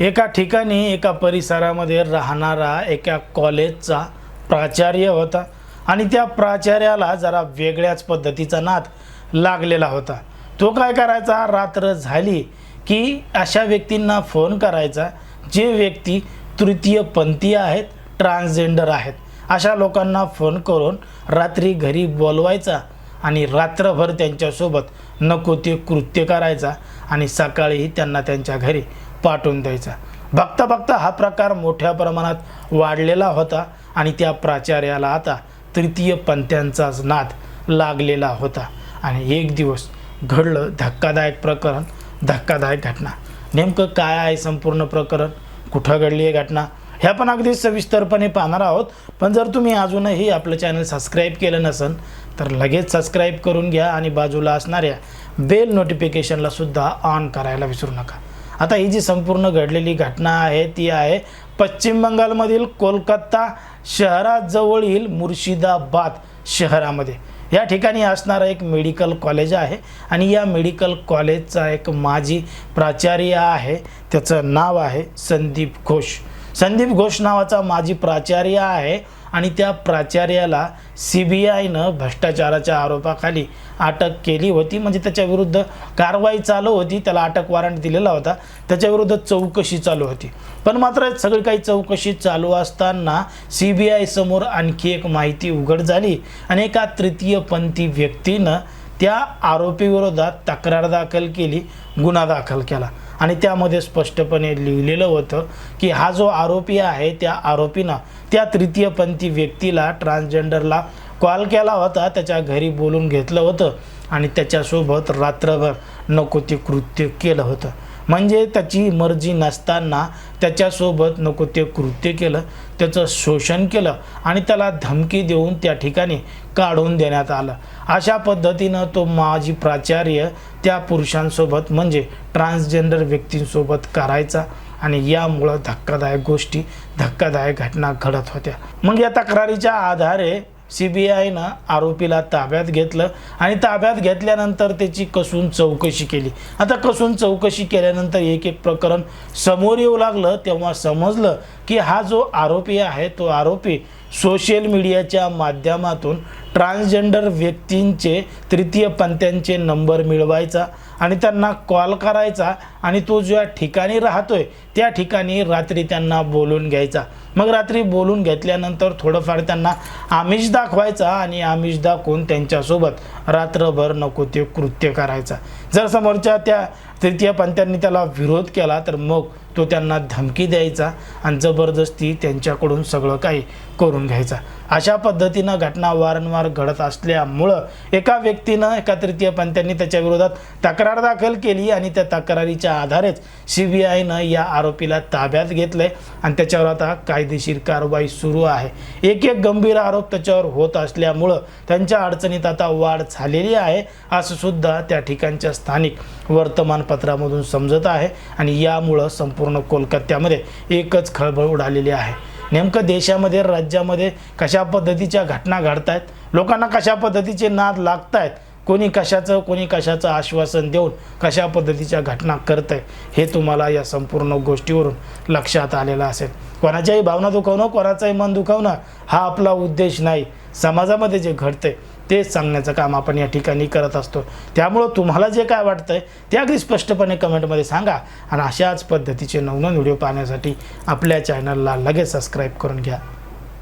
एका ठिकाणी एका परिसरामध्ये राहणारा एका कॉलेजचा प्राचार्य होता आणि त्या प्राचार्याला जरा वेगळ्याच पद्धतीचा नाद लागलेला होता. तो काय करायचा? रात्र झाली की अशा व्यक्तींना फोन करायचा जे व्यक्ती तृतीयपंथी आहेत ट्रान्सजेंडर आहेत. अशा लोकांना फोन करून रात्री घरी बोलवायचा आणि रात्रभर त्यांच्यासोबत नको ते कृत्य करायचा आणि सकाळीही त्यांना त्यांच्या घरी पाठवून द्यायचा. बघता बघता हा प्रकार मोठ्या प्रमाणात वाढलेला होता आणि त्या प्राचार्याला आता तृतीय पंथ्यांचाच नाद लागलेला होता. आणि एक दिवस घडलं धक्कादायक प्रकरण धक्कादायक घटना. नेमकं काय आहे संपूर्ण प्रकरण? कुठं घडली आहे घटना? ह्या पण अगदी सविस्तरपणे पाहणार आहोत. पण जर तुम्ही अजूनही आपलं चॅनल सबस्क्राईब केलं नसेल तर लगेच सबस्क्राईब करून घ्या आणि बाजूला असणाऱ्या बेल नोटिफिकेशनला सुद्धा ऑन करायला विसरू नका. आता ही जी संपूर्ण घडलेली घटना आहे ती आहे पश्चिम बंगालमधील कोलकाता शहराजवळील मुर्शिदाबाद शहरामध्ये. या ठिकाणी असणारं एक मेडिकल कॉलेज आहे आणि या मेडिकल कॉलेजचा एक माजी प्राचार्य आहे त्याचं नाव आहे संदीप घोष. संदीप घोष नावाचा माजी प्राचार्य आहे आणि त्या प्राचार्याला सी बी आयनं भ्रष्टाचाराच्या आरोपाखाली अटक केली होती. म्हणजे त्याच्या विरुद्ध कारवाई चालू होती. त्याला अटक वॉरंट दिलेला होता. त्याच्याविरुद्ध चौकशी चालू होती. पण मात्र सगळी काही चौकशी चालू असताना सी बी आयसमोर आणखी एक माहिती उघड झाली. आणि एका तृतीयपंथी व्यक्तीनं त्या आरोपीविरोधात तक्रार दाखल केली गुन्हा दाखल केला. आणि त्यामध्ये स्पष्टपणे लिहिलेलं होतं की हा जो आरोपी आहे त्या आरोपीनं त्या तृतीयपंथी व्यक्तीला ट्रान्सजेंडरला कॉल केला होता त्याच्या घरी बोलून घेतलं होतं आणि त्याच्यासोबत रात्रभर नको ते कृत्य केलं होतं. म्हणजे त्याची मर्जी नसताना त्याच्यासोबत नको ते कृत्य केलं त्याचं शोषण केलं आणि त्याला धमकी देऊन त्या ठिकाणी काढून देण्यात आलं. अशा पद्धतीनं तो माजी प्राचार्य त्या पुरुषांसोबत म्हणजे ट्रान्सजेंडर व्यक्तींसोबत करायचा आणि यामुळं धक्कादायक गोष्टी धक्कादायक घटना घडत होत्या. मग या तक्रारीच्या आधारे सी बी आयनं आरोपीला ताब्यात घेतलं आणि ताब्यात घेतल्यानंतर त्याची कसून चौकशी केली. आता कसून चौकशी केल्यानंतर एक एक प्रकरण समोर येऊ लागलं तेव्हा समजलं की हा जो आरोपी आहे तो आरोपी सोशल मीडियाच्या माध्यमातून ट्रान्सजेंडर व्यक्तींचे तृतीय पंथ्यांचे नंबर मिळवायचा आणि त्यांना कॉल करायचा आणि तो ज्या ठिकाणी राहतोय त्या ठिकाणी रात्री त्यांना बोलून घ्यायचा. मग रात्री बोलून घेतल्यानंतर थोडंफार त्यांना आमिष दाखवायचा आणि आमिष दाखवून त्यांच्यासोबत रात्रभर नको ते कृत्य करायचा. जर समोरच्या त्या तृतीय पंथांनी त्याला विरोध केला तर मग तो त्यांना धमकी द्यायचा आणि जबरदस्ती त्यांच्याकडून सगळं काही करून घ्यायचा. अशा पद्धतीनं घटना वारंवार घडत असल्यामुळं एका व्यक्तीनं एका तृतीय पंथांनी त्याच्या विरोधात तक्रार दाखल केली आणि त्या तक्रारीच्या आधारेच सी बी आयनं या आरोपीला ताब्यात घेतलंय आणि त्याच्यावर आता कायदेशीर कारवाई सुरू आहे. एक एक गंभीर आरोप त्याच्यावर होत असल्यामुळं त्यांच्या अडचणीत आता वाढ झालेली आहे असं सुद्धा त्या ठिकाणच्या स्थानिक वर्तमान पत्रामधून समजत आहे आणि यामुळं संपूर्ण कोलकात्यामध्ये एकच खळबळ उडालेली आहे. नेमकं देशामध्ये राज्यामध्ये कशा पद्धतीच्या घटना घडत आहेत लोकांना कशा पद्धतीचे नाद लागत आहेत कोणी कशाचं कोणी कशाचं आश्वासन देऊन कशा पद्धतीच्या घटना करत आहे हे तुम्हाला या संपूर्ण गोष्टीवरून लक्षात आलेलं असेल. कोणाच्याही भावना दुखवणं कोणाचंही मन दुखवणं हा आपला उद्देश नाही. समाजामध्ये जे घडतंय तेच सांगण्याचं काम आपण या ठिकाणी करत असतो. त्यामुळं तुम्हाला जे काय वाटतं आहे ते अगदी स्पष्टपणे कमेंटमध्ये सांगा. आणि अशाच पद्धतीचे नवनवीन व्हिडिओ पाहण्यासाठी आपल्या चॅनलला लगेच सबस्क्राईब करून घ्या.